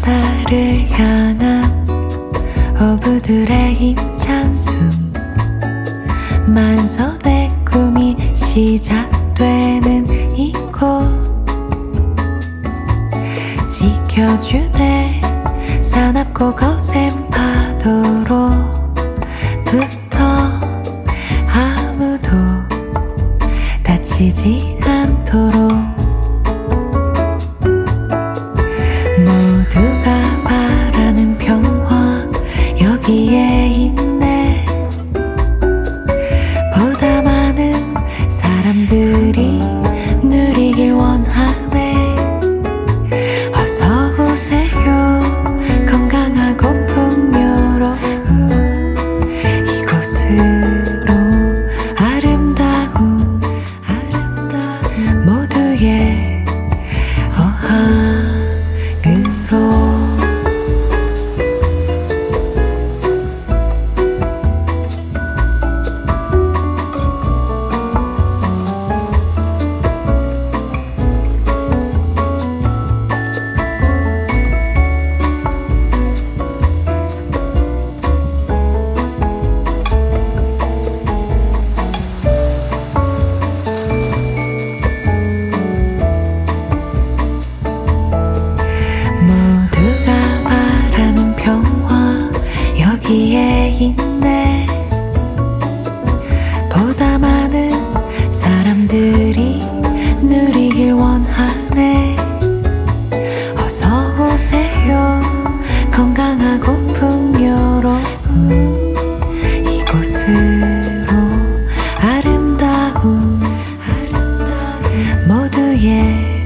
바다를 향한 어부들의 힘찬 숨. 만선의 꿈이 시작되는 이곳. 지켜주네 사납고 거센 파도로부터 아무도 다치지 않도록 원하네. 어서 오세요. 건강하고 풍요로운 이곳으로 아름다운 모두의